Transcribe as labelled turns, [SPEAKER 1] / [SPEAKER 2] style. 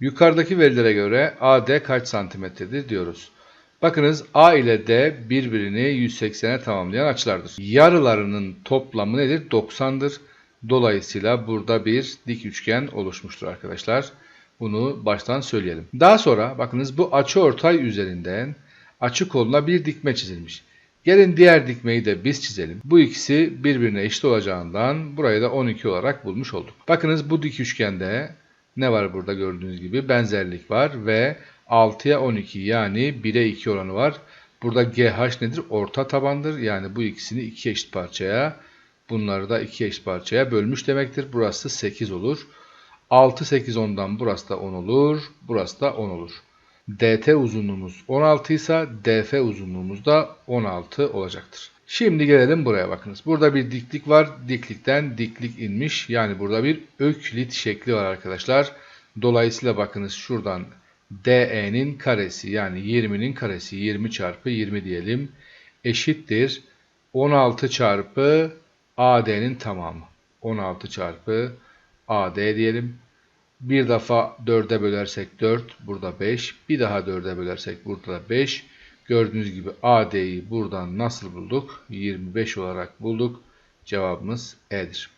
[SPEAKER 1] Yukarıdaki verilere göre AD kaç santimetredir diyoruz. Bakınız A ile D birbirini 180'e tamamlayan açılardır. Yarılarının toplamı nedir? 90'dır. Dolayısıyla burada bir dik üçgen oluşmuştur arkadaşlar. Bunu baştan söyleyelim. Daha sonra bakınız bu açıortay üzerinden açı koluna bir dikme çizilmiş. Gelin diğer dikmeyi de biz çizelim. Bu ikisi birbirine eşit olacağından burayı da 12 olarak bulmuş olduk. Bakınız bu dik üçgende ne var burada gördüğünüz gibi benzerlik var ve 6'ya 12 yani 1'e 2 oranı var. Burada GH nedir? Orta tabandır. Yani bu ikisini iki eşit parçaya bunları da iki eşit parçaya bölmüş demektir. Burası 8 olur. 6, 8, 10'dan burası da 10 olur. Burası da 10 olur. DT uzunluğumuz 16 ise DF uzunluğumuz da 16 olacaktır. Şimdi gelelim buraya bakınız. Burada bir diklik var. Diklikten diklik inmiş. Yani burada bir öklit şekli var arkadaşlar. Dolayısıyla bakınız şuradan DE'nin karesi yani 20'nin karesi 20 çarpı 20 diyelim eşittir 16 çarpı AD'nin tamamı. 16 çarpı AD diyelim. Bir defa 4'e bölersek 4, burada 5. Bir daha 4'e bölersek burada da 5. Gördüğünüz gibi AD'yi buradan nasıl bulduk? 25 olarak bulduk. Cevabımız E'dir.